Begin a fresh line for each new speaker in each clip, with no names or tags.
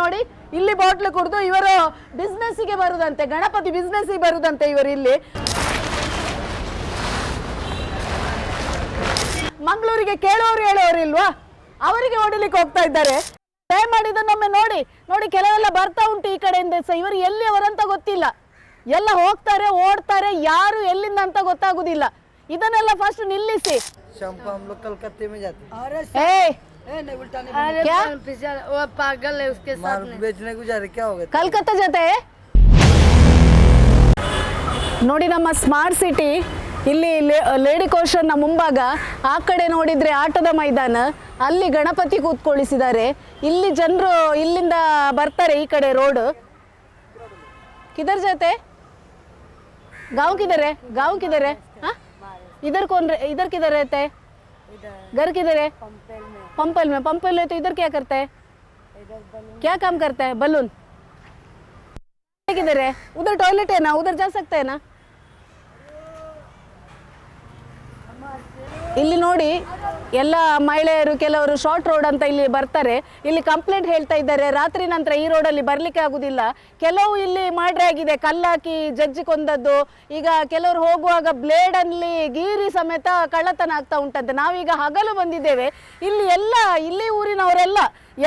ನೋಡಿ ಇಲ್ಲಿ ಬಾಟ್ಲು ಕುಡಿದು ಇವರು ಬಿಸ್ನೆಸ್ಗೆ ಬರುದಂತೆ ಗಣಪತಿ ಬಿಸ್ನೆಸ್ಸಿಗೆ ಬರುದಂತೆ ಇವರು ಇಲ್ಲಿ. ಮಂಗಳೂರಿಗೆ ಕೇಳೋರು ಹೇಳೋರು ಇಲ್ವಾ? ಅವರಿಗೆ ಓಡಲಿಕ್ಕೆ ಹೋಗ್ತಾ ಇದ್ದಾರೆ. ಪೇ ಮಾಡಿದನ್ನೊಮ್ಮೆ ನೋಡಿ ನೋಡಿ ಕೆಲವೆಲ್ಲ ಬರ್ತಾ ಉಂಟು ಈ ಕಡೆಯಿಂದ. ಸಹ ಇವರು ಎಲ್ಲಿ ಅವರಂತ ಗೊತ್ತಿಲ್ಲ. ಎಲ್ಲ ಹೋಗ್ತಾರೆ ಓಡ್ತಾರೆ ಯಾರು ಎಲ್ಲಿಂದ ಅಂತ ಗೊತ್ತಾಗುದಿಲ್ಲ. ಇದನ್ನೆಲ್ಲ ಫಸ್ಟ್ ನಿಲ್ಲಿಸಿ.
हम लोग कलकत्ते में जाते हैं
ಏ
अरे
क्या?
पिज्जा- वो पागल है उसके साथ
माल
में
बेचने को जा रहे क्या हो गया
ಕಲ್ಕತ್ತಾ ಜೊತೆ ನೋಡಿ ನಮ್ಮ ಸ್ಮಾರ್ಟ್ ಸಿಟಿ ಇಲ್ಲಿ ಲೇಡಿ ಕೋಶನ್ನ ಮುಂಭಾಗ ಆ ಕಡೆ ನೋಡಿದ್ರೆ ಆಟದ ಮೈದಾನ ಅಲ್ಲಿ ಗಣಪತಿ ಕೂತ್ಕೊಳ್ಳಿಸಿದ್ದಾರೆ ಇಲ್ಲಿ ಜನರು ಇಲ್ಲಿಂದ ಬರ್ತಾರೆ ಈ ಕಡೆ ರೋಡ್ ಕಿದರ್ ಜೊತೆ गांव किधर है गांव किधर है हाँ? पंपल में, पंपल है तो इधर क्या करता है? क्या काम करता है? बलून। किधर है? उधर टॉयलेट है ना, उधर जा सकता है ना? ಇಲ್ಲಿ ನೋಡಿ ಎಲ್ಲ ಮಹಿಳೆಯರು, ಕೆಲವರು ಶಾರ್ಟ್ ರೋಡ್ ಅಂತ ಇಲ್ಲಿ ಬರ್ತಾರೆ. ಇಲ್ಲಿ ಕಂಪ್ಲೇಂಟ್ ಹೇಳ್ತಾ ಇದ್ದಾರೆ. ರಾತ್ರಿ ನಂತರ ಈ ರೋಡಲ್ಲಿ ಬರಲಿಕ್ಕೆ ಆಗುದಿಲ್ಲ. ಕೆಲವು ಇಲ್ಲಿ ಮಾಡ್ರೆ ಆಗಿದೆ. ಕಲ್ಲಾಕಿ ಜಜ್ಜಿ ಕೊಂದದ್ದು. ಈಗ ಕೆಲವರು ಹೋಗುವಾಗ ಬ್ಲೇಡ್ ಅಲ್ಲಿ ಗೀರಿ ಸಮೇತ ಕಳ್ಳತನ ಆಗ್ತಾ ಉಂಟಂತೆ. ನಾವೀಗ ಹಗಲು ಬಂದಿದ್ದೇವೆ. ಇಲ್ಲಿ ಎಲ್ಲ, ಇಲ್ಲಿ ಊರಿನವರೆಲ್ಲ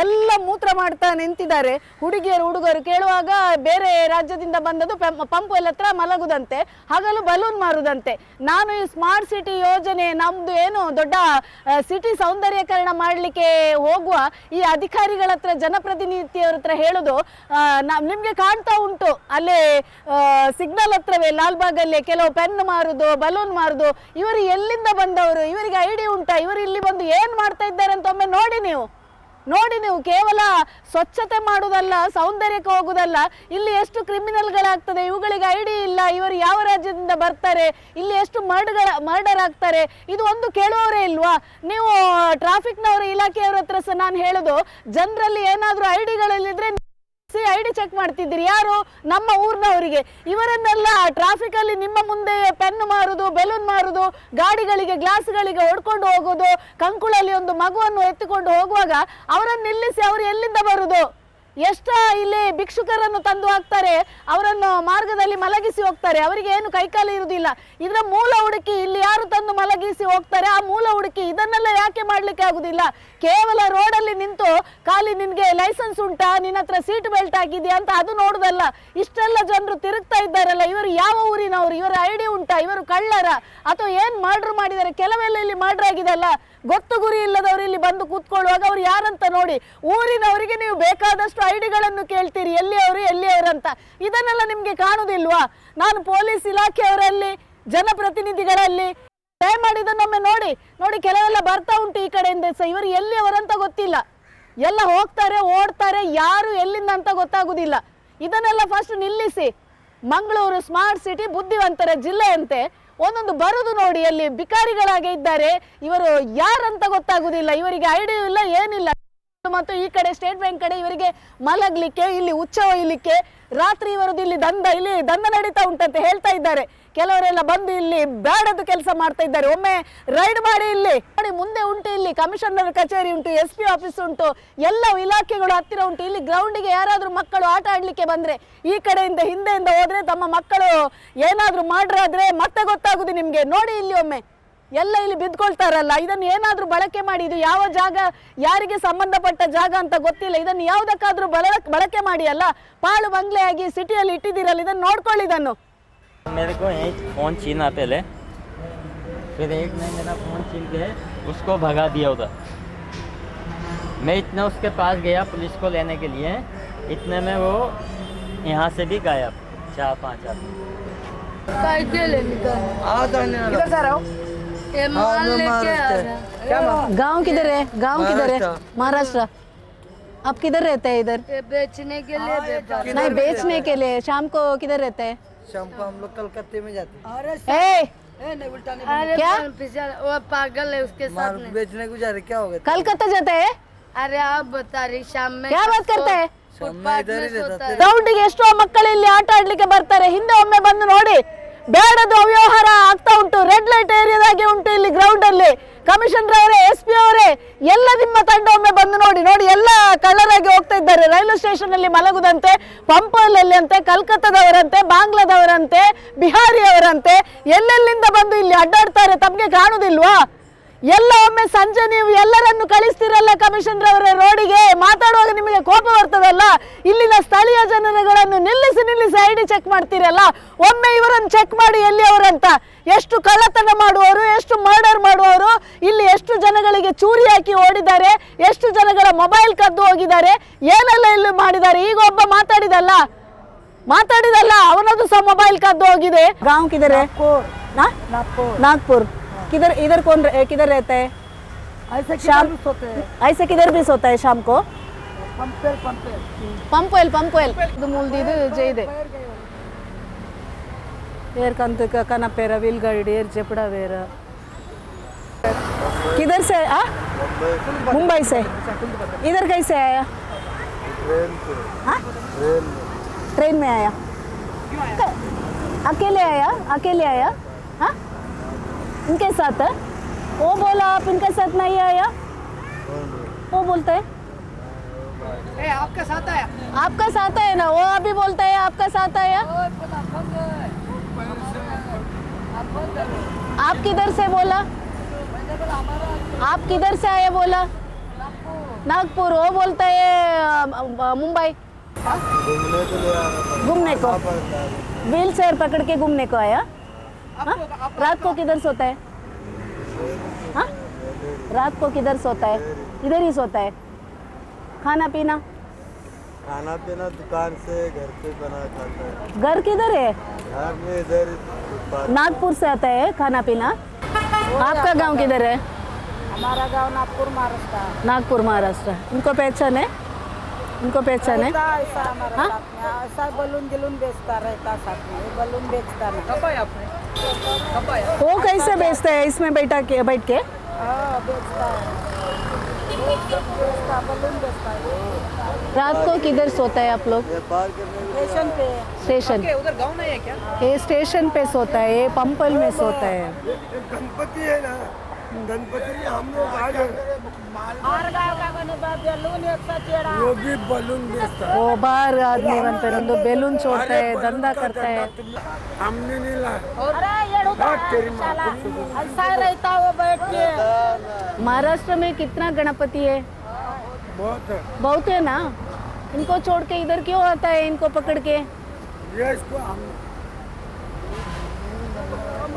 ಎಲ್ಲ ಮೂತ್ರ ಮಾಡ್ತಾ ನಿಂತಿದ್ದಾರೆ. ಹುಡುಗಿಯರು, ಹುಡುಗರು ಕೇಳುವಾಗ ಬೇರೆ ರಾಜ್ಯದಿಂದ ಬಂದದ್ದು ಪಂಪ್ ಎಲ್ಲ ಹತ್ರ ಮಲಗುದಂತೆ, ಹಗಲು ಬಲೂನ್ ಮಾರುದಂತೆ. ನಾನು ಈ ಸ್ಮಾರ್ಟ್ ಸಿಟಿ ಯೋಜನೆ ನಮ್ದು ಏನು ದೊಡ್ಡ ಸಿಟಿ ಸೌಂದರ್ಯೀಕರಣ ಮಾಡಲಿಕ್ಕೆ ಹೋಗುವ ಈ ಅಧಿಕಾರಿಗಳ ಹತ್ರ, ಜನಪ್ರತಿನಿಧಿಯವರ ಹತ್ರ ಹೇಳುದು ನಿಮ್ಗೆ ಕಾಣ್ತಾ ಉಂಟು. ಅಲ್ಲೇ ಸಿಗ್ನಲ್ ಹತ್ರವೇ ಲಾಲ್ಬಾಗಲ್ಲಿ ಕೆಲವು ಪೆನ್ ಮಾರುದು ಬಲೂನ್ ಮಾರುದು. ಇವರು ಎಲ್ಲಿಂದ ಬಂದವರು? ಇವರಿಗೆ ಐಡಿ ಉಂಟಾ? ಇವರು ಇಲ್ಲಿ ಬಂದು ಏನ್ ಮಾಡ್ತಾ ಇದ್ದಾರೆ ಅಂತ ಒಮ್ಮೆ ನೋಡಿ ನೀವು. ನೋಡಿ ನೀವು ಕೇವಲ ಸ್ವಚ್ಛತೆ ಮಾಡುವುದಲ್ಲ, ಸೌಂದರ್ಯಕ್ಕೆ ಹೋಗುದಲ್ಲ ಇಲ್ಲಿ ಎಷ್ಟು ಕ್ರಿಮಿನಲ್ಗಳಾಗ್ತದೆ, ಇವುಗಳಿಗೆ ಐಡಿ ಇಲ್ಲ, ಇವರು ಯಾವ ರಾಜ್ಯದಿಂದ ಬರ್ತಾರೆ, ಇಲ್ಲಿ ಎಷ್ಟು ಮರ್ಡ್ಗಳ ಮರ್ಡರ್ ಆಗ್ತಾರೆ ಇದು ಒಂದು ಕೇಳುವವರೇ ಇಲ್ವಾ? ನೀವು ಟ್ರಾಫಿಕ್ನವರ ಇಲಾಖೆಯವರ ಹತ್ರ ಸಹ ನಾನು ಹೇಳೋದು, ಜನರಲ್ಲಿ ಏನಾದರೂ ಐಡಿಗಳಲ್ಲಿದ್ರೆ ಐ ಡಿ ಚೆಕ್ ಮಾಡ್ತಿದ್ದೀರಿ. ಯಾರು? ನಮ್ಮ ಊರಿನವರಿಗೆ. ಇವರನ್ನೆಲ್ಲ ಟ್ರಾಫಿಕ್ ಅಲ್ಲಿ ನಿಮ್ಮ ಮುಂದೆ ಪೆನ್ ಮಾರುದು ಬೆಲೂನ್ ಮಾರುದು, ಗಾಡಿಗಳಿಗೆ ಗ್ಲಾಸ್ಗಳಿಗೆ ಹೊಡ್ಕೊಂಡು ಹೋಗೋದು, ಕಂಕುಳಲ್ಲಿ ಒಂದು ಮಗುವನ್ನು ಎತ್ತಿಕೊಂಡು ಹೋಗುವಾಗ ಅವರನ್ನು ನಿಲ್ಲಿಸಿ ಅವರು ಎಲ್ಲಿಂದ ಬರುದು? ಎಷ್ಟ ಇಲ್ಲಿ ಭಿಕ್ಷುಕರನ್ನು ತಂದು ಹಾಕ್ತಾರೆ, ಅವರನ್ನು ಮಾರ್ಗದಲ್ಲಿ ಮಲಗಿಸಿ ಹೋಗ್ತಾರೆ. ಅವರಿಗೆ ಏನು ಕೈಕಾಲು ಇರುವುದಿಲ್ಲ. ಇದರ ಮೂಲ ಹುಡುಕಿ ಇಲ್ಲಿ ಯಾರು ತಂದು ಮಲಗಿಸಿ ಹೋಗ್ತಾರೆ. ಆ ಮೂಲ ಹುಡುಕಿ ಇದನ್ನೆಲ್ಲ ಯಾಕೆ ಮಾಡ್ಲಿಕ್ಕೆ ಆಗುದಿಲ್ಲ? ಕೇವಲ ರೋಡಲ್ಲಿ ನಿಂತು ಖಾಲಿ ನಿನ್ಗೆ ಲೈಸೆನ್ಸ್ ಉಂಟಾ? ನಿನ್ನ ಹತ್ರ ಸೀಟ್ ಬೆಲ್ಟ್ ಆಗಿದೆಯಾ ಅಂತ ಅದು ನೋಡುದಲ್ಲ. ಇಷ್ಟೆಲ್ಲ ಜನರು ತಿರುಗ್ತಾ ಇದ್ದಾರಲ್ಲ, ಇವರು ಯಾವ ಊರಿನವರು? ಇವರ ಐಡಿ ಉಂಟಾ? ಇವರು ಕಳ್ಳರ? ಅಥವಾ ಏನ್ ಮರ್ಡರ್ ಮಾಡಿದ್ದಾರೆ? ಕೆಲವೆಲ್ಲ ಇಲ್ಲಿ ಮರ್ಡರ್ ಆಗಿದೆಲ್ಲ. ಗೊತ್ತು ಗುರಿ ಇಲ್ಲದವರು ಇಲ್ಲಿ ಬಂದು ಕೂತ್ಕೊಳ್ಳುವಾಗ ಅವ್ರು ಯಾರಂತ ನೋಡಿ. ಊರಿನವರಿಗೆ ನೀವು ಬೇಕಾದಷ್ಟು ಐಡಿಗಳನ್ನು ಕೇಳ್ತೀರಿ. ಎಲ್ಲಿಯವರು ಅಂತ. ಇದನ್ನೆಲ್ಲ ನಿಮ್ಗೆ ಕಾಣುದಿಲ್ವಾ? ನಾನು ಪೊಲೀಸ್ ಇಲಾಖೆಯವರಲ್ಲಿ, ಜನಪ್ರತಿನಿಧಿಗಳಲ್ಲಿ ದಯಮಾಡಿ ಇದನ್ನೊಮ್ಮೆ ನೋಡಿ ನೋಡಿ ಕೆಲವೆಲ್ಲ ಬರ್ತಾ ಉಂಟು ಈ ಕಡೆಯಿಂದ. ಸಹ ಇವರು ಎಲ್ಲಿಯವರಂತ ಗೊತ್ತಿಲ್ಲ. ಎಲ್ಲ ಹೋಗ್ತಾರೆ, ಓಡ್ತಾರೆ, ಯಾರು ಎಲ್ಲಿಂದ ಅಂತ ಗೊತ್ತಾಗುದಿಲ್ಲ. ಇದನ್ನೆಲ್ಲ ಫಸ್ಟ್ ನಿಲ್ಲಿಸಿ. ಮಂಗಳೂರು ಸ್ಮಾರ್ಟ್ ಸಿಟಿ ಬುದ್ಧಿವಂತರ ಜಿಲ್ಲೆಯಂತೆ ಒಂದೊಂದು ಬರುದು ನೋಡಿ ಅಲ್ಲಿ ಬಿಕಾರಿಗಳಾಗೆ ಇದ್ದಾರೆ. ಇವರು ಯಾರಂತ ಗೊತ್ತಾಗುದಿಲ್ಲ. ಇವರಿಗೆ ಐಡಿಯೂ ಇಲ್ಲ, ಏನಿಲ್ಲ. ಮತ್ತು ಈ ಕಡೆ ಸ್ಟೇಟ್ ಬ್ಯಾಂಕ್ ಕಡೆ ಇವರಿಗೆ ಮಲಗ್ಲಿಕ್ಕೆ, ಇಲ್ಲಿ ಉಚ್ಚ ಒಯ್ಲಿಕ್ಕೆ ರಾತ್ರಿ ಇವರದ್ದು ಇಲ್ಲಿ ದಂಧ ಇಲ್ಲಿ ದಂಧ ನಡೀತಾ ಉಂಟಂತೆ ಹೇಳ್ತಾ ಇದ್ದಾರೆ. ಕೆಲವರೆಲ್ಲ ಬಂದು ಇಲ್ಲಿ ಬೇಡದ ಕೆಲಸ ಮಾಡ್ತಾ ಇದ್ದಾರೆ. ಒಮ್ಮೆ ರೈಡ್ ಮಾಡಿ ಇಲ್ಲಿ ನೋಡಿ ಮುಂದೆ ಉಂಟು ಇಲ್ಲಿ, ಕಮಿಷನರ್ ಕಚೇರಿ ಉಂಟು, ಎಸ್ ಪಿ ಆಫೀಸ್ ಉಂಟು ಎಲ್ಲ ಇಲಾಖೆಗಳು ಹತ್ತಿರ ಉಂಟು. ಇಲ್ಲಿ ಗ್ರೌಂಡಿಗೆ ಯಾರಾದರೂ ಮಕ್ಕಳು ಆಟ ಆಡಲಿಕ್ಕೆ ಬಂದ್ರೆ, ಈ ಕಡೆಯಿಂದ ಹಿಂದೆಯಿಂದ ಹೋದರೆ ತಮ್ಮ ಮಕ್ಕಳು ಏನಾದರೂ ಮಾಡ್ರಾದ್ರೆ ಮತ್ತೆ ಗೊತ್ತಾಗುದು ನಿಮಗೆ. ನೋಡಿ ಇಲ್ಲಿ ಒಮ್ಮೆ, ಎಲ್ಲ ಇಲ್ಲಿ ಬಿದ್ಕೊಳ್ತಾರಲ್ಲ, ಇದನ್ನು ಏನಾದರೂ ಬಳಕೆ ಮಾಡಿ, ಇದು ಯಾವ ಜಾಗ, ಯಾರಿಗೆ ಸಂಬಂಧಪಟ್ಟ ಜಾಗ ಅಂತ ಗೊತ್ತಿಲ್ಲ. ಇದನ್ನು ಯಾವುದಕ್ಕಾದರೂ ಬಳ ಬಳಕೆ ಮಾಡಿ ಅಲ್ಲ, ಪಾಳು ಆಗಿ ಸಿಟಿಯಲ್ಲಿ ಇಟ್ಟಿದ್ದೀರಲ್ಲ, ಇದನ್ನು ನೋಡ್ಕೊಳ್ಳಿ ಇದನ್ನು.
मेरे को एक फ़ोन छीना पहले फिर एक ने मेरा फ़ोन छीन के उसको भगा दिया उधर। मैं इतना उसके पास गया पुलिस को लेने के लिए। इतने में वो यहाँ से भी गायब चार पाँच आदमी।
हो।
हाँ,
है।
गाँव किधर है? गाँव किधर है?
महाराष्ट्र।
महाराष्ट्र। आप किधर रहते हैं इधर?
बेचने के लिए
नहीं बेचने के लिए। शाम को किधर रहते हैं?
शैम्पू हम लोग कलकत्ते में जाते हैं
ए
अरे
क्या?
पिज्जा वो पागल है उसके साथ
माल
में
बेचने को जा रहे क्या हो गया
कलकत्ता जाते हैं
अरे आप बता रही शाम में
क्या बात करते हैं
शाम में इधर ही रहता था
ಗ್ರೌಂಡಿಗೆ ಎಷ್ಟೋ ಮಕ್ಕಳು ಇಲ್ಲಿ ಆಟ ಆಡ್ಲಿಕ್ಕೆ ಬರ್ತಾರೆ ಹಿಂದೆ ಒಮ್ಮೆ ಬಂದು ನೋಡಿ ಬೇಡದು ಅವ್ಯವಹಾರ ಆಗ್ತಾ ಉಂಟು ರೆಡ್ ಲೈಟ್ ಏರಿಯಾದಾಗೆ ಉಂಟು ಇಲ್ಲಿ ಗ್ರೌಂಡ್ ಅಲ್ಲಿ ಕಮಿಷನರ್ ಅವರೇ ಎಸ್ ಪಿ ಅವರೇ, ಎಲ್ಲ ನಿಮ್ಮ ತಂಡ ಒಮ್ಮೆ ಬಂದು ನೋಡಿ ನೋಡಿ ಎಲ್ಲ ಕಳ್ಳರಾಗಿ ಹೋಗ್ತಾ ಇದ್ದಾರೆ. ರೈಲ್ವೆ ಸ್ಟೇಷನ್ ಅಲ್ಲಿ ಮಲಗುದಂತೆ ಪಂಪಲ್ಲಿ ಅಂತೆ ಕಲ್ಕತ್ತಾದವರಂತೆ, ಬಾಂಗ್ಲಾದವರಂತೆ, ಬಿಹಾರಿಯವರಂತೆ, ಎಲ್ಲೆಲ್ಲಿಂದ ಬಂದು ಇಲ್ಲಿ ಅಡ್ಡಾಡ್ತಾರೆ ತಮಗೆ ಕಾಣುದಿಲ್ವಾ? ಎಲ್ಲ ಒಮ್ಮೆ ಸಂಜೆ ನೀವು ಎಲ್ಲರನ್ನು ಕಳಿಸ್ತಿರಲ್ಲ ಕಮಿಷನರ್ ಅವರ ರೋಡಿಗೆ? ಮಾತಾಡುವಾಗ ನಿಮಗೆ ಕೋಪ ಬರ್ತದಲ್ಲ? ಇಲ್ಲಿನ ಸ್ಥಳೀಯ ಜನರುಗಳನ್ನು ನಿಲ್ಲಿಸಿ ನಿಲ್ಲಿಸಿ ಐ ಡಿ ಚೆಕ್ ಮಾಡ್ತೀರಲ್ಲ? ಒಮ್ಮೆ ಇವರನ್ನು ಚೆಕ್ ಮಾಡಿ ಎಲ್ಲಿ ಅವರಂತ ಎಷ್ಟು ಕಳ್ಳತನ ಮಾಡುವವರು ಎಷ್ಟು ಮರ್ಡರ್ ಮಾಡುವವರು? ಇಲ್ಲಿ ಎಷ್ಟು ಜನಗಳಿಗೆ ಚೂರಿ ಹಾಕಿ ಓಡಿದ್ದಾರೆ? ಎಷ್ಟು ಜನಗಳ ಮೊಬೈಲ್ ಕದ್ದು ಹೋಗಿದ್ದಾರೆ? ಏನೆಲ್ಲ ಇಲ್ಲಿ ಮಾಡಿದ್ದಾರೆ? ಈಗ ಒಬ್ಬ ಮಾತಾಡಿದಲ್ಲ? ಮಾತಾಡಿದಲ್ಲ ಅವನದು ಸಹ ಮೊಬೈಲ್ ಕದ್ದು ಹೋಗಿದೆ. ನಾಗ್ಪುರ್. ನಾಗ್ಪುರ್. किधर इधर कौन रह- किधर रहता है
ऐसे
शाम
किधर भी सोते हैं
ऐसे किधर भी सोता है शाम को
पंपेल पंपेल
ಪಂಪೋಯಲ್ ಪಂಪೋಯಲ್ ಇದು ಮುಲ್ದಿದು ಜೆ ಇದೆ ಏರ್ ಕಂತು ಕನಪೇರ ವಿಲ್ ಗಾಡಿ ಏರ್ ಚೆಪಡ ವೇರ किधर से आ मुंबई से इधर कैसे आया हाँ? ट्रेन में आया क- अकेले आया अकेले आया हाँ इनके साथ है? वो बोला आप इनके साथ नहीं आया? वो बोलते हैं।
आपके साथ आया?
आपका साथ है ना? वो अभी बोलता है आपका साथ आया? आप किधर से बोला? आप किधर से आया बोला? नागपुर। वो बोलता है मुंबई। घूमने को। व्हील चेयर पकड़ के घूमने को आया? हाँ? रात को किधर सोता है? हाँ? रात को किधर सोता है? इधर ही सोता है? खाना पीना?
खाना पीना दुकान से घर पे बना खाता है।
घर किधर है?
घर में इधर
नागपुर से आता है खाना पीना? आपका गाँव किधर है?
हमारा गाँव नागपुर महाराष्ट्र।
नागपुर महाराष्ट्र। इनको पहचान है? इनको पहचान है?
ऐसा हमारा
हाँ?
साथ में ऐसा बलून गिलून बेचता रहता साथ में बलून बेचता ना
वो कैसे बेचते हैं इसमें बैठा के बैठ के?
हाँ है है
रात को किधर सोता है आप लोग?
व्यापार करने के
स्टेशन पे।
स्टेशन
पे। उधर गाँव नहीं है क्या
ये स्टेशन पे सोता है ये पंपल में सोता है।
गणपति है ना। गणपति में हम लोग आ गए।
गाँव का बलून एक सौ चेड़ा।
वो भी बलून बेचता है
वो बाहर आदमी बनते हैं तो बेलून छोड़ता है धंधा करता है।
हमने नहीं लाया।
अरे ये रुका रहता वो बैठ के।
महाराष्ट्र में कितना गणपति है?
बहुत है।
बहुत है ना? इनको छोड़ के इधर क्यों आता है इनको पकड़ के?
ये इसको हम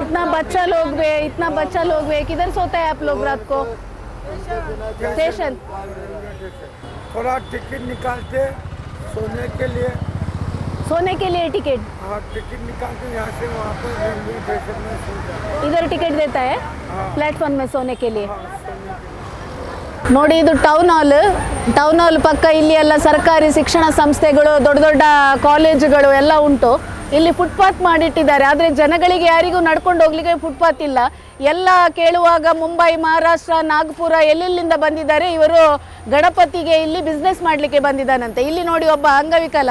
इतना बच्चा लोग भी है, इतना बच्चा लोग भी है। किधर सोता है आप लोग रात को स्टेशन
थोड़ा टिकट निकालते सोने के लिए
सोने के लिए टिकट
हाँ टिकट निकालते यहाँ से वहाँ पर रेलवे स्टेशन में सो जाते
इधर टिकट देता है प्लेटफॉर्म में सोने के लिए ನೋಡಿ ಇದು ಟೌನ್ ಹಾಲ್ ಟೌನ್ ಹಾಲ್ ಪಕ್ಕ ಇಲ್ಲಿ ಎಲ್ಲ ಸರ್ಕಾರಿ ಶಿಕ್ಷಣ ಸಂಸ್ಥೆಗಳು ದೊಡ್ಡ ದೊಡ್ಡ ಕಾಲೇಜುಗಳು ಎಲ್ಲ ಉಂಟು ಇಲ್ಲಿ ಫುಟ್ಪಾತ್ ಮಾಡಿಟ್ಟಿದ್ದಾರೆ. ಆದರೆ ಜನಗಳಿಗೆ ಯಾರಿಗೂ ನಡ್ಕೊಂಡು ಹೋಗ್ಲಿಕ್ಕೆ ಫುಟ್ಪಾತ್ ಇಲ್ಲ. ಎಲ್ಲ ಕೇಳುವಾಗ ಮುಂಬೈ, ಮಹಾರಾಷ್ಟ್ರ, ನಾಗಪುರ ಎಲ್ಲೆಲ್ಲಿಂದ ಬಂದಿದ್ದಾರೆ? ಇವರು ಗಣಪತಿಗೆ ಇಲ್ಲಿ ಬಿಸ್ನೆಸ್ ಮಾಡಲಿಕ್ಕೆ ಬಂದಿದ್ದಾನಂತೆ. ಇಲ್ಲಿ ನೋಡಿ ಒಬ್ಬ ಅಂಗವಿಕಲ.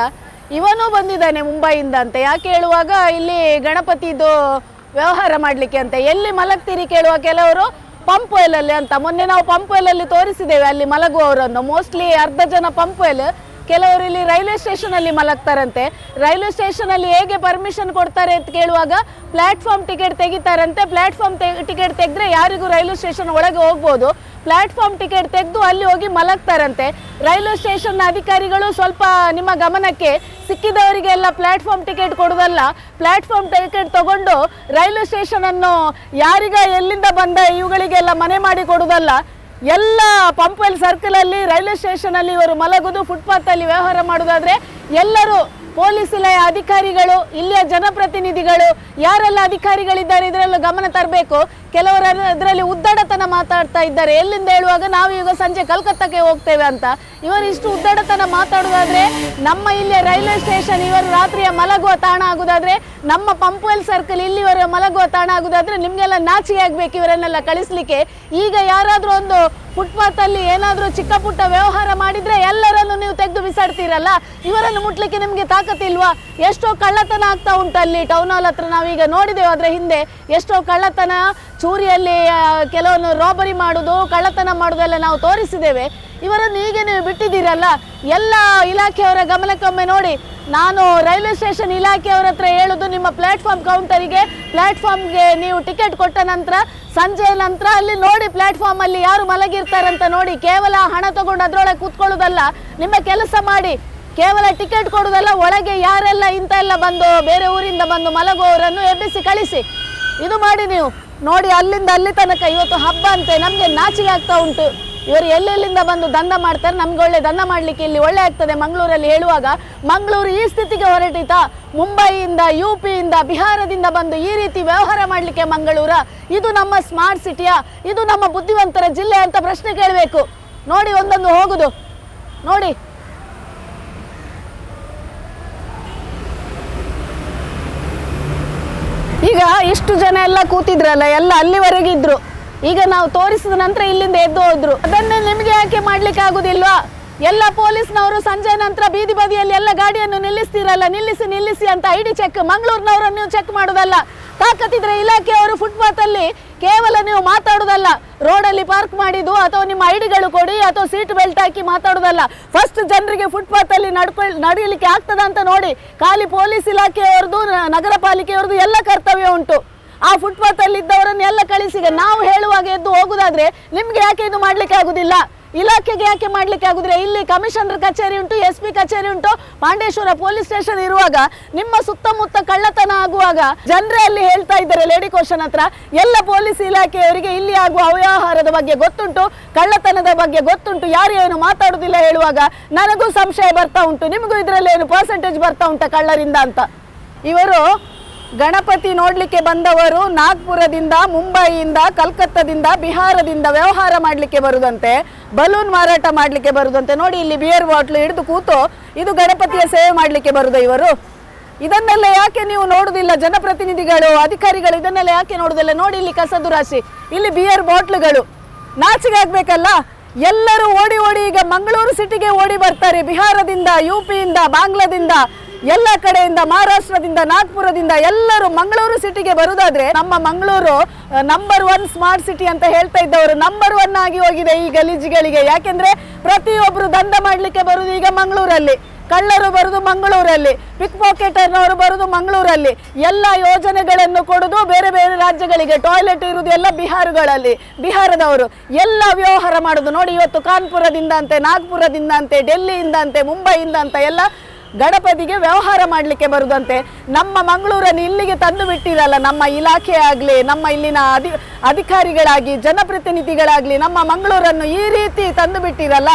ಇವನು ಬಂದಿದ್ದಾನೆ ಮುಂಬೈಯಿಂದ ಅಂತ. ಯಾಕೆ ಹೇಳುವಾಗ ಇಲ್ಲಿ ಗಣಪತಿದು ವ್ಯವಹಾರ ಮಾಡಲಿಕ್ಕೆ ಅಂತ. ಎಲ್ಲಿ ಮಲಗ್ತೀರಿ ಕೇಳುವ ಕೆಲವರು? ಪಂಪ್ ಅಲ್ಲಿ ಅಂತ. ಮೊನ್ನೆ ನಾವು ಪಂಪ್ ಅಲ್ಲಿ ತೋರಿಸಿದ್ದೇವೆ. ಅಲ್ಲಿ ಮಲಗುವವರನ್ನು. ಮೋಸ್ಟ್ಲಿ ಅರ್ಧ ಜನ ಪಂಪ್ ಕೆಲವರು ಇಲ್ಲಿ ರೈಲ್ವೆ ಸ್ಟೇಷನ್ ಅಲ್ಲಿ ಮಲಗ್ತಾರಂತೆ. ರೈಲ್ವೆ ಸ್ಟೇಷನ್ ಅಲ್ಲಿ ಹೇಗೆ ಪರ್ಮಿಷನ್ ಕೊಡ್ತಾರೆ ಅಂತ ಕೇಳುವಾಗ ಪ್ಲಾಟ್ಫಾರ್ಮ್ ಟಿಕೆಟ್ ತೆಗಿತಾರಂತೆ. ಪ್ಲಾಟ್ಫಾರ್ಮ್ ಟಿಕೆಟ್ ತೆಗೆದ್ರೆ ಯಾರಿಗೂ ರೈಲ್ವೆ ಸ್ಟೇಷನ್ ಒಳಗೆ ಹೋಗ್ಬೋದು. ಪ್ಲಾಟ್ಫಾರ್ಮ್ ಟಿಕೆಟ್ ತೆಗೆದು ಅಲ್ಲಿ ಹೋಗಿ ಮಲಗ್ತಾರಂತೆ. ರೈಲ್ವೆ ಸ್ಟೇಷನ್ ಅಧಿಕಾರಿಗಳು ಸ್ವಲ್ಪ ನಿಮ್ಮ ಗಮನಕ್ಕೆ ಸಿಕ್ಕಿದವರಿಗೆಲ್ಲ ಪ್ಲಾಟ್ಫಾರ್ಮ್ ಟಿಕೆಟ್ ಕೊಡೋದಲ್ಲ ಪ್ಲಾಟ್ಫಾರ್ಮ್ ಟಿಕೆಟ್ ತಗೊಂಡು ರೈಲ್ವೆ ಸ್ಟೇಷನ್ ಅನ್ನು ಯಾರಿಗ ಎಲ್ಲಿಂದ ಬಂದ ಇವುಗಳಿಗೆಲ್ಲ ಮನೆ ಮಾಡಿ ಕೊಡುವುದಲ್ಲ ಎಲ್ಲ ಪಂಪಲ್ ಸರ್ಕಲಲ್ಲಿ ರೈಲ್ವೆ ಸ್ಟೇಷನಲ್ಲಿ ಇವರು ಮಲಗುದು ಫುಟ್ಪಾತ್ ಅಲ್ಲಿ ವ್ಯವಹಾರ ಮಾಡುವುದಾದ್ರೆ ಎಲ್ಲರೂ ಪೊಲೀಸ್ ಇಲಾಖೆ ಅಧಿಕಾರಿಗಳು, ಇಲ್ಲಿಯ ಜನಪ್ರತಿನಿಧಿಗಳು, ಯಾರೆಲ್ಲ ಅಧಿಕಾರಿಗಳಿದ್ದಾರೆ ಇದರಲ್ಲೂ ಗಮನ ತರಬೇಕು. ಕೆಲವರು ಅದರಲ್ಲಿ ಉದ್ದಡತನ ಮಾತಾಡ್ತಾ ಇದ್ದಾರೆ. ಎಲ್ಲಿಂದ ಹೇಳುವಾಗ ನಾವು ಈಗ ಸಂಜೆ ಕಲ್ಕತ್ತಾಕ್ಕೆ ಹೋಗ್ತೇವೆ ಅಂತ. ಇವರು ಇಷ್ಟು ಉದ್ದಡತನ ಮಾತಾಡುವುದಾದ್ರೆ, ನಮ್ಮ ಇಲ್ಲಿಯ ರೈಲ್ವೆ ಸ್ಟೇಷನ್ ಇವರು ರಾತ್ರಿಯ ಮಲಗುವ ತಾಣ ಆಗುದಾದ್ರೆ, ನಮ್ಮ ಪಂಪುವೆಲ್ ಸರ್ಕಲ್ ಇಲ್ಲಿವರ ಮಲಗುವ ತಾಣ ಆಗುದಾದ್ರೆ, ನಿಮ್ಗೆಲ್ಲ ನಾಚಿಕೆ ಆಗ್ಬೇಕು ಇವರನ್ನೆಲ್ಲ ಕಳಿಸ್ಲಿಕ್ಕೆ. ಈಗ ಯಾರಾದ್ರೂ ಒಂದು ಫುಟ್ಪಾತ್ ಅಲ್ಲಿ ಏನಾದರೂ ಚಿಕ್ಕ ಪುಟ್ಟ ವ್ಯವಹಾರ ಮಾಡಿದ್ರೆ ಎಲ್ಲರನ್ನು ನೀವು ತೆಗೆದು ಬಿಸಾಡ್ತೀರಲ್ಲ? ಇವರನ್ನು ಮುಟ್ಲಿಕ್ಕೆ ನಿಮ್ಗೆ ತಾಕತ್ತಿಲ್ವಾ ಎಷ್ಟೋ ಕಳ್ಳತನ ಆಗ್ತಾ ಉಂಟು ಅಲ್ಲಿ ಟೌನ್ ಹಾಲ್ ಹತ್ರ ನಾವೀಗ ನೋಡಿದೆವು. ಅದರ ಹಿಂದೆ ಎಷ್ಟೋ ಕಳ್ಳತನ, ಚೂರಿಯಲ್ಲಿ ಕೆಲವನ್ನು ರಾಬರಿ ಮಾಡೋದು, ಕಳ್ಳತನ ಮಾಡೋದೆಲ್ಲ ನಾವು ತೋರಿಸಿದ್ದೇವೆ. ಇವರನ್ನು ಹೀಗೆ ನೀವು ಬಿಟ್ಟಿದ್ದೀರಲ್ಲ, ಎಲ್ಲ ಇಲಾಖೆಯವರ ಗಮನಕ್ಕೊಮ್ಮೆ ನೋಡಿ. ನಾನು ರೈಲ್ವೆ ಸ್ಟೇಷನ್ ಇಲಾಖೆಯವರ ಹತ್ರ ಹೇಳುದು ನಿಮ್ಮ ಪ್ಲಾಟ್ಫಾರ್ಮ್ ಕೌಂಟರಿಗೆ ಪ್ಲಾಟ್ಫಾರ್ಮ್ಗೆ ನೀವು ಟಿಕೆಟ್ ಕೊಟ್ಟ ನಂತರ, ಸಂಜೆ ನಂತರ ಅಲ್ಲಿ ನೋಡಿ ಪ್ಲಾಟ್ಫಾರ್ಮ್ ಅಲ್ಲಿ ಯಾರು ಮಲಗಿರ್ತಾರಂತ ನೋಡಿ, ಕೇವಲ ಹಣ ತಗೊಂಡು ಅದರೊಳಗೆ ಕೂತ್ಕೊಳ್ಳೋದಲ್ಲ, ನಿಮ್ಮ ಕೆಲಸ ಮಾಡಿ. ಕೇವಲ ಟಿಕೆಟ್ ಕೊಡುವುದಲ್ಲ ಒಳಗೆ ಯಾರೆಲ್ಲ ಇಂಥ ಎಲ್ಲ ಬಂದು, ಬೇರೆ ಊರಿಂದ ಬಂದು ಮಲಗುವವರನ್ನು ಎಬ್ಬಿಸಿ ಕಳಿಸಿ. ಇದು ಮಾಡಿ ನೀವು ನೋಡಿ, ಅಲ್ಲಿಂದ ಅಲ್ಲಿ ತನಕ ಇವತ್ತು ಹಬ್ಬ ಅಂತೆ, ನಮಗೆ ನಾಚಿಗೆ ಆಗ್ತಾ ಉಂಟು. ಇವರು ಎಲ್ಲೆಲ್ಲಿಂದ ಬಂದು ದಂಧ ಮಾಡ್ತಾರೆ, ನಮ್ಗೆ ಒಳ್ಳೆ ದಂಧ ಮಾಡ್ಲಿಕ್ಕೆ ಇಲ್ಲಿ ಒಳ್ಳೆ ಆಗ್ತದೆ ಮಂಗಳೂರಲ್ಲಿ ಹೇಳುವಾಗ. ಮಂಗಳೂರು ಈ ಸ್ಥಿತಿಗೆ ಹೊರಟಿತಾ ಮುಂಬೈಯಿಂದ, ಯು ಪಿಯಿಂದ, ಬಿಹಾರದಿಂದ ಬಂದು ಈ ರೀತಿ ವ್ಯವಹಾರ ಮಾಡಲಿಕ್ಕೆ ಮಂಗಳೂರ. ಇದು ನಮ್ಮ ಸ್ಮಾರ್ಟ್ ಸಿಟಿಯಾ ಇದು ನಮ್ಮ ಬುದ್ಧಿವಂತರ ಜಿಲ್ಲೆ ಅಂತ ಪ್ರಶ್ನೆ ಕೇಳಬೇಕು. ನೋಡಿ ಒಂದೊಂದು ಹೋಗುದು. ನೋಡಿ. ಈಗ ಇಷ್ಟು ಜನ ಎಲ್ಲ ಕೂತಿದ್ರಲ್ಲ, ಎಲ್ಲ ಅಲ್ಲಿವರೆಗೆ ಇದ್ರು. ಈಗ ನಾವು ತೋರಿಸಿದ ನಂತರ ಇಲ್ಲಿಂದ ಎದ್ದು ಹೋದ್ರು. ಅದನ್ನೇ ನಿಮ್ಗೆ ಯಾಕೆ ಮಾಡ್ಲಿಕ್ಕೆ ಆಗುದಿಲ್ವಾ ಎಲ್ಲ ಪೊಲೀಸ್ನವರು ಸಂಜೆ ನಂತರ ಬೀದಿ ಬದಿಯಲ್ಲಿ ಎಲ್ಲ ಗಾಡಿಯನ್ನು ನಿಲ್ಲಿಸ್ತೀರಲ್ಲ, ನಿಲ್ಲಿಸಿ ನಿಲ್ಲಿಸಿ ಅಂತ ಐ ಡಿ ಚೆಕ್, ಮಂಗಳೂರಿನವರನ್ನು ನೀವು ಚೆಕ್ ಮಾಡೋದಲ್ಲ. ತಾಕತ್ತಿದ್ರೆ ಇಲಾಖೆಯವರು ಫುಟ್ಪಾತ್ ಅಲ್ಲಿ ಕೇವಲ ನೀವು ಮಾತಾಡೋದಲ್ಲ. ರೋಡಲ್ಲಿ ಪಾರ್ಕ್ ಮಾಡಿದ್ದು ಅಥವಾ ನಿಮ್ಮ ಐಡಿಗಳು ಕೊಡಿ ಅಥವಾ ಸೀಟ್ ಬೆಲ್ಟ್ ಹಾಕಿ ಮಾತಾಡೋದಲ್ಲ. ಫಸ್ಟ್ ಜನರಿಗೆ ಫುಟ್ಪಾತ್ ಅಲ್ಲಿ ನಡ್ಕೊಳ್ ನಡೀಲಿಕ್ಕೆ ಆಗ್ತದ ಅಂತ ನೋಡಿ. ಖಾಲಿ ಪೊಲೀಸ್ ಇಲಾಖೆಯವ್ರದ್ದು ನಗರ ಪಾಲಿಕೆಯವ್ರದ್ದು ಎಲ್ಲ ಕರ್ತವ್ಯ ಉಂಟು. ಆ ಫುಟ್ಪಾತ್ ಅಲ್ಲಿ ಇದ್ದವರನ್ನೆಲ್ಲ ಕಳಿಸಿ. ನಾವು ಹೇಳುವಾಗ ಎದ್ದು ಹೋಗುದಾದ್ರೆ ನಿಮ್ಗೆ ಯಾಕೆ ಇದು ಮಾಡ್ಲಿಕ್ಕೆ ಆಗುದಿಲ್ಲ? ಇಲಾಖೆಗೆ ಯಾಕೆ ಮಾಡ್ಲಿಕ್ಕೆ ಆಗುದಿಲ್ಲ? ಇಲ್ಲಿ ಕಮಿಷನರ್ ಕಚೇರಿ ಉಂಟು, ಎಸ್ ಪಿ ಕಚೇರಿ ಉಂಟು, ಪಾಂಡೇಶ್ವರ ಪೊಲೀಸ್ ಸ್ಟೇಷನ್ ಇರುವಾಗ ನಿಮ್ಮ ಸುತ್ತಮುತ್ತ ಕಳ್ಳತನ ಆಗುವಾಗ ಜನರೇ ಅಲ್ಲಿ ಹೇಳ್ತಾ ಇದ್ದಾರೆ ಲೇಡಿ ಕೋಶನ್ ಹತ್ರ, ಎಲ್ಲ ಪೊಲೀಸ್ ಇಲಾಖೆಯವರಿಗೆ ಇಲ್ಲಿ ಆಗುವ ಅವ್ಯವಹಾರದ ಬಗ್ಗೆ ಗೊತ್ತುಂಟು? ಕಳ್ಳತನದ ಬಗ್ಗೆ ಗೊತ್ತುಂಟು? ಯಾರು ಏನು ಮಾತಾಡುದಿಲ್ಲ ಹೇಳುವಾಗ ನನಗೂ ಸಂಶಯ ಬರ್ತಾ ಉಂಟು, ನಿಮಗೂ ಇದರಲ್ಲಿ ಏನು ಪರ್ಸೆಂಟೇಜ್ ಬರ್ತಾ ಉಂಟಾ ಕಳ್ಳರಿಂದ ಅಂತ? ಇವರು ಗಣಪತಿ ನೋಡ್ಲಿಕ್ಕೆ ಬಂದವರು ನಾಗ್ಪುರದಿಂದ, ಮುಂಬೈಯಿಂದ, ಕಲ್ಕತ್ತಾದಿಂದ, ಬಿಹಾರದಿಂದ ವ್ಯವಹಾರ ಮಾಡಲಿಕ್ಕೆ ಬರುದಂತೆ, ಬಲೂನ್ ಮಾರಾಟ ಮಾಡಲಿಕ್ಕೆ ಬರುದಂತೆ ನೋಡಿ ಇಲ್ಲಿ ಬಿಯರ್ ಬಾಟ್ಲು ಹಿಡಿದು ಕೂತು ಇದು ಗಣಪತಿಯ ಸೇವೆ ಮಾಡಲಿಕ್ಕೆ ಬರುದ ಇವರು. ಇದನ್ನೆಲ್ಲ ಯಾಕೆ ನೀವು ನೋಡುದಿಲ್ಲ? ಜನಪ್ರತಿನಿಧಿಗಳು, ಅಧಿಕಾರಿಗಳು ಇದನ್ನೆಲ್ಲ ಯಾಕೆ ನೋಡುದಿಲ್ಲ? ನೋಡಿ ಇಲ್ಲಿ ಕಸದು ರಾಶಿ ಇಲ್ಲಿ ಬಿಯರ್ ಬಾಟ್ಲುಗಳು. ನಾಚಿಗೆ ಆಗ್ಬೇಕಲ್ಲ? ಎಲ್ಲರೂ ಓಡಿ ಓಡಿ ಈಗ ಮಂಗಳೂರು ಸಿಟಿಗೆ ಓಡಿ ಬರ್ತಾರೆ. ಬಿಹಾರದಿಂದ ಯು ಪಿಯಿಂದ ಬಾಂಗ್ಲಾದಿಂದ ಎಲ್ಲ ಕಡೆಯಿಂದ, ಮಹಾರಾಷ್ಟ್ರದಿಂದ, ನಾಗ್ಪುರದಿಂದ ಎಲ್ಲರೂ ಮಂಗಳೂರು ಸಿಟಿಗೆ ಬರುದಾದ್ರೆ ನಮ್ಮ Mangaluru number one smart city ಅಂತ ಹೇಳ್ತಾ ಇದ್ದವರು ನಂಬರ್ ಒನ್ ಆಗಿ ಹೋಗಿದೆ ಈ ಗಲೀಜುಗಳಿಗೆ. ಯಾಕೆಂದ್ರೆ ಪ್ರತಿಯೊಬ್ಬರು ದಂಧ ಮಾಡಲಿಕ್ಕೆ ಬರುವುದು ಈಗ ಮಂಗಳೂರಲ್ಲಿ. ಕಳ್ಳರು ಬರುದು ಮಂಗಳೂರಲ್ಲಿ. ಪಿಕ್ ಪಾಕೆಟರ್ನವರು ಬರುದು ಮಂಗಳೂರಲ್ಲಿ. ಎಲ್ಲ ಯೋಜನೆಗಳನ್ನು ಕೊಡುದು ಬೇರೆ ಬೇರೆ ರಾಜ್ಯಗಳಿಗೆ. ಟಾಯ್ಲೆಟ್ ಇರುವುದು ಎಲ್ಲ ಬಿಹಾರಗಳಲ್ಲಿ, ಬಿಹಾರದವರು. ಎಲ್ಲ ವ್ಯವಹಾರ ಮಾಡುದು. ನೋಡಿ ಇವತ್ತು ಕಾನ್ಪುರದಿಂದ ಅಂತೆ, ನಾಗ್ಪುರದಿಂದ ಅಂತೆ, ಡೆಲ್ಲಿಯಿಂದ ಅಂತೆ, ಮುಂಬೈಯಿಂದ ಅಂತ ಎಲ್ಲ ಗಣಪತಿಗೆ ವ್ಯವಹಾರ ಮಾಡಲಿಕ್ಕೆ ಬರುದಂತೆ. ನಮ್ಮ ಮಂಗಳೂರನ್ನು ಇಲ್ಲಿಗೆ ತಂದು ಬಿಟ್ಟಿರಲ್ಲ ನಮ್ಮ ಇಲಾಖೆ ಆಗಲಿ, ನಮ್ಮ ಇಲ್ಲಿನ ಅಧಿ ಅಧಿಕಾರಿಗಳಾಗಿ ಜನಪ್ರತಿನಿಧಿಗಳಾಗಲಿ, ನಮ್ಮ ಮಂಗಳೂರನ್ನು ಈ ರೀತಿ ತಂದು ಬಿಟ್ಟಿರಲ್ಲ.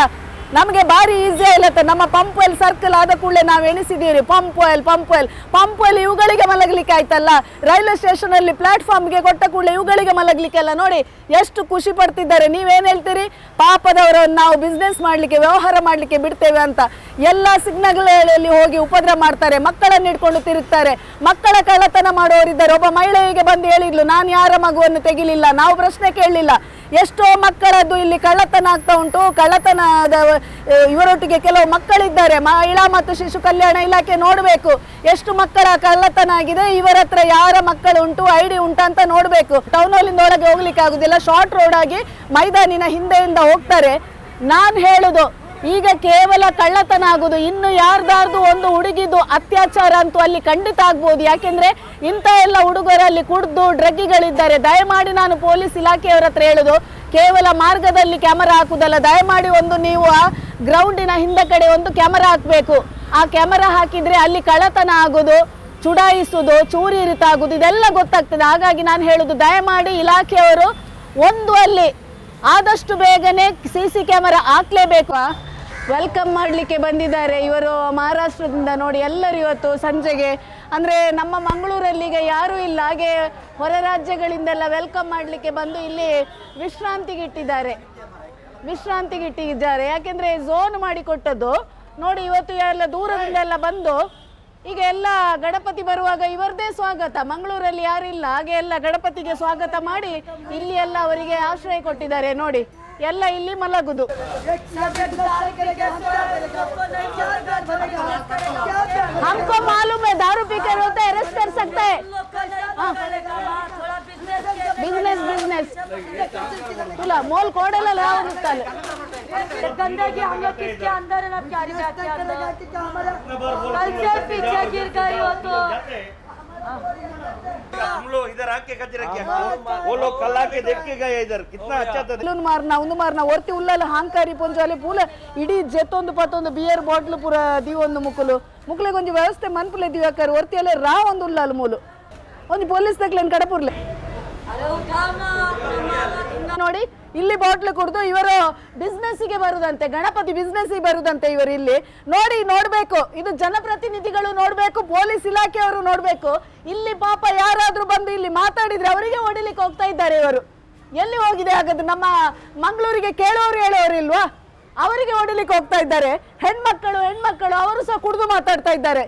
ನಮಗೆ ಭಾರಿ ಈಸಿ ಆಯ್ಲತ್ತ. ನಮ್ಮ ಪಂಪ್ ವೆಲ್ ಸರ್ಕಲ್ ಆದ ಕೂಡಲೇ ನಾವು ಎಣಿಸಿದ್ದೀರಿ pump well pump well pump well ಇವುಗಳಿಗೆ ಮಲಗಲಿಕ್ಕೆ ಆಯ್ತಲ್ಲ? ರೈಲ್ವೆ ಸ್ಟೇಷನ್ ಅಲ್ಲಿ ಪ್ಲಾಟ್ಫಾರ್ಮ್ಗೆ ಕೊಟ್ಟ ಕೂಡಲೇ ಇವುಗಳಿಗೆ ಮಲಗಲಿಕ್ಕೆಲ್ಲ ನೋಡಿ ಎಷ್ಟು ಖುಷಿ ಪಡ್ತಿದ್ದಾರೆ. ನೀವೇನ್ ಹೇಳ್ತೀರಿ? ಪಾಪದವರನ್ನು ನಾವು ಬಿಸ್ನೆಸ್ ಮಾಡಲಿಕ್ಕೆ, ವ್ಯವಹಾರ ಮಾಡಲಿಕ್ಕೆ ಬಿಡ್ತೇವೆ ಅಂತ. ಎಲ್ಲ ಸಿಗ್ನಲ್ಗಳಲ್ಲಿ ಹೋಗಿ ಉಪದ್ರ ಮಾಡ್ತಾರೆ. ಮಕ್ಕಳನ್ನು ಇಟ್ಕೊಂಡು ತಿರುಗ್ತಾರೆ. ಮಕ್ಕಳ ಕಳ್ಳತನ ಮಾಡೋರಿದ್ದಾರೆ. ಒಬ್ಬ ಮಹಿಳೆಗೆ ಬಂದು ಹೇಳಿದ್ಲು, ನಾನು ಯಾರ ಮಗುವನ್ನು ತೆಗಿಲಿಲ್ಲ? ನಾವು ಪ್ರಶ್ನೆ ಕೇಳಲಿಲ್ಲ. ಎಷ್ಟೋ ಮಕ್ಕಳದ್ದು ಇಲ್ಲಿ ಕಳ್ಳತನ ಆಗ್ತಾ ಉಂಟು. ಕಳ್ಳತನದ ಇವರೊಟ್ಟಿಗೆ ಕೆಲವು ಮಕ್ಕಳಿದ್ದಾರೆ. ಮಹಿಳಾ ಮತ್ತು ಶಿಶು ಕಲ್ಯಾಣ ಇಲಾಖೆ ನೋಡಬೇಕು. ಎಷ್ಟು ಮಕ್ಕಳ ಕಳ್ಳತನ ಆಗಿದೆ, ಇವರ ಹತ್ರ ಯಾರ ಮಕ್ಕಳು ಉಂಟು, ಐಡಿ ಉಂಟು ಅಂತ ನೋಡಬೇಕು. ಟೌನ್ ಹಾಲಿಂದ ಒಳಗೆ ಹೋಗ್ಲಿಕ್ಕೆ ಆಗುದಿಲ್ಲ. ಶಾರ್ಟ್ ರೋಡ್ ಆಗಿ ಮೈದಾನಿನ ಹಿಂದೆಯಿಂದ ಹೋಗ್ತಾರೆ. ನಾನು ಹೇಳುದು ಈಗ ಕೇವಲ ಕಳ್ಳತನ ಆಗುದು, ಇನ್ನು ಯಾರ್ದಾರ್ದು ಒಂದು ಹುಡುಗಿದು ಅತ್ಯಾಚಾರ ಅಂತೂ ಅಲ್ಲಿ ಖಂಡಿತ ಆಗ್ಬೋದು. ಯಾಕೆಂದ್ರೆ ಇಂಥ ಎಲ್ಲ ಹುಡುಗರಲ್ಲಿ ಕುಡ್ದು ಡ್ರಗ್ಗಿಗಳಿದ್ದಾರೆ. ದಯಮಾಡಿ ನಾನು ಪೊಲೀಸ್ ಇಲಾಖೆಯವರ ಹತ್ರ ಹೇಳುದು, ಕೇವಲ ಮಾರ್ಗದಲ್ಲಿ ಕ್ಯಾಮರಾ ಹಾಕುದಲ್ಲ. ದಯಮಾಡಿ ಒಂದು ನೀವು ಆ ಗ್ರೌಂಡಿನ ಹಿಂದೆ ಕಡೆ ಒಂದು ಕ್ಯಾಮರಾ ಹಾಕಬೇಕು. ಆ ಕ್ಯಾಮರಾ ಹಾಕಿದ್ರೆ ಅಲ್ಲಿ ಕಳ್ಳತನ ಆಗೋದು ಚುಡಾಯಿಸುವುದು ಚೂರಿ ಆಗುದು ಇದೆಲ್ಲ ಗೊತ್ತಾಗ್ತದೆ. ಹಾಗಾಗಿ ನಾನು ಹೇಳುದು, ದಯಮಾಡಿ ಇಲಾಖೆಯವರು ಒಂದು ಅಲ್ಲಿ ಆದಷ್ಟು ಬೇಗನೆ ಸಿ ಸಿ ಕ್ಯಾಮರಾ ಹಾಕ್ಲೇಬೇಕು. ವೆಲ್ಕಮ್ ಮಾಡಲಿಕ್ಕೆ ಬಂದಿದ್ದಾರೆ ಇವರು ಮಹಾರಾಷ್ಟ್ರದಿಂದ ನೋಡಿ ಎಲ್ಲರೂ ಇವತ್ತು ಸಂಜೆಗೆ. ಅಂದರೆ ನಮ್ಮ ಮಂಗಳೂರಲ್ಲಿ ಈಗ ಯಾರೂ ಇಲ್ಲ, ಹಾಗೆ ಹೊರ ರಾಜ್ಯಗಳಿಂದೆಲ್ಲ ವೆಲ್ಕಮ್ ಮಾಡಲಿಕ್ಕೆ ಬಂದು ಇಲ್ಲಿ ವಿಶ್ರಾಂತಿಗಿಟ್ಟಿದ್ದಾರೆ ವಿಶ್ರಾಂತಿಗಿಟ್ಟಿದ್ದಾರೆ ಯಾಕೆಂದರೆ ಝೋನ್ ಮಾಡಿಕೊಟ್ಟದ್ದು. ನೋಡಿ ಇವತ್ತು ಎಲ್ಲ ದೂರದಿಂದ ಎಲ್ಲ ಬಂದು ಈಗ ಎಲ್ಲ ಗಣಪತಿ ಬರುವಾಗ ಇವರದೇ ಸ್ವಾಗತ ಮಂಗಳೂರಲ್ಲಿ ಯಾರಿಲ್ಲ ಹಾಗೆ ಎಲ್ಲ ಗಣಪತಿಗೆ ಸ್ವಾಗತ ಮಾಡಿ ಇಲ್ಲಿ ಎಲ್ಲ ಅವರಿಗೆ ಆಶ್ರಯ ಕೊಟ್ಟಿದ್ದಾರೆ ನೋಡಿ ಎಲ್ಲ ಇಲ್ಲಿ ಮಲಗುದು हमको मालूम है दारू पी कर होता है अरेस्ट कर सकता है बिजनेस बिजनेस तुला मोल कोडेला लावून चालेल
गंदगी हम लोग किसके अंदर है ना प्यारी बैग के अंदर कल से पीछे गिर गई हो तो
हम लोग इधर आके कचरा किया वो लोग कल आके देख के गए इधर कितना अच्छा था
ಇಲ್ಲೊಂದು ಮಾರ್ನ ಒಂದು ಮಾರ್ನ ಒರ್ತಿ ಉಲ್ಲಲ್ಲ ಹಾಂಕಾರಿ ಪೊಂಜಾಲಿ ಪೂಲ ಇಡೀ ಜೆತ್ತೊಂದು ಪತ್ತೊಂದು ಬಿಯರ್ ಬಾಟ್ಲು ಪೂರ ದಿವೊಂದು ಮುಕ್ಕುಲು ಮುಕ್ಲಿಗೆ ಒಂಜಿ ವ್ಯವಸ್ಥೆ ಮನ್ಪುಲೆ ದಿವಕರ್ ಒರ್ತಿಯಲ್ಲೇ ರಾ ಒಂದು ಉಲ್ಲಲ್ ಮೂಲು ಒಂದು ಪೊಲೀಸ್ ತಕ್ಲೇನ್ ಕಡಪುರ್ಲೆ ನೋಡಿ ಇಲ್ಲಿ ಬಾಟ್ಲು ಕುಡಿದು ಇವರು ಬಿಸ್ನೆಸ್ಸಿಗೆ ಬರುದಂತೆ, ಗಣಪತಿ ಬಿಸ್ನೆಸ್ಸಿಗೆ ಬರುದಂತೆ ಇವರು ಇಲ್ಲಿ. ನೋಡಿ, ನೋಡ್ಬೇಕು. ಇದು ಜನಪ್ರತಿನಿಧಿಗಳು ನೋಡ್ಬೇಕು, ಪೊಲೀಸ್ ಇಲಾಖೆಯವರು ನೋಡ್ಬೇಕು. ಇಲ್ಲಿ ಪಾಪ ಯಾರಾದ್ರೂ ಬಂದು ಇಲ್ಲಿ ಮಾತಾಡಿದ್ರೆ ಅವರಿಗೆ ಹೊಡಿಲಿಕ್ಕೆ ಹೋಗ್ತಾ ಇದ್ದಾರೆ ಇವರು. ಎಲ್ಲಿ ಹೋಗಿದೆ ಹಾಗಾದ್ರೆ? ನಮ್ಮ ಮಂಗಳೂರಿಗೆ ಕೇಳೋರು ಹೇಳೋರು ಇಲ್ವಾ? ಅವರಿಗೆ ಹೊಡಿಲಿಕ್ಕೆ ಹೋಗ್ತಾ ಇದ್ದಾರೆ. ಹೆಣ್ಮಕ್ಕಳು ಹೆಣ್ಮಕ್ಕಳು, ಅವರು ಸಹ ಕುಡಿದು ಮಾತಾಡ್ತಾ ಇದ್ದಾರೆ.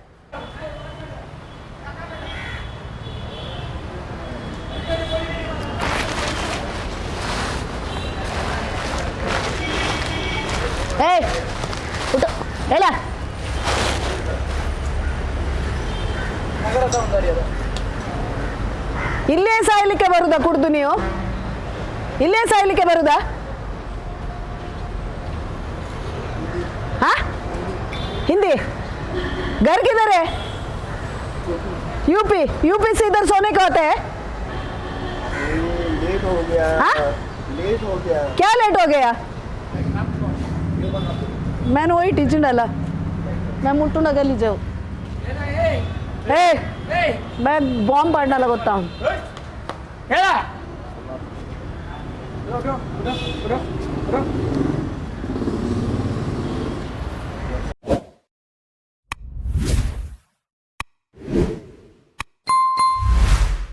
ಏಯ್ ಊಟ ಹೇಳ
ನಗರ ಸೌಂದರ್ಯ ಅದು
ಇಲ್ಲೇ ಸಾಯ್ಲಿಕ್ಕೆ ಬರುದಾ ಕುಡ್ದು ನೀವು ಇಲ್ಲೇ ಸಾಯ್ಲಿಕ್ಕೆ ಬರುದಾ ಹಾ ಹಿಂದಿ घर किधर है यूपी यूपी से इधर सोने का होता है
लेट हो गया
हाँ?
लेट हो गया
क्या लेट हो गया मैंने वही टीचिंग डाला मैं मुट्टू नगर ली जाऊँ मैं बॉम्ब पाड़ना लगता हूँ
Yeah!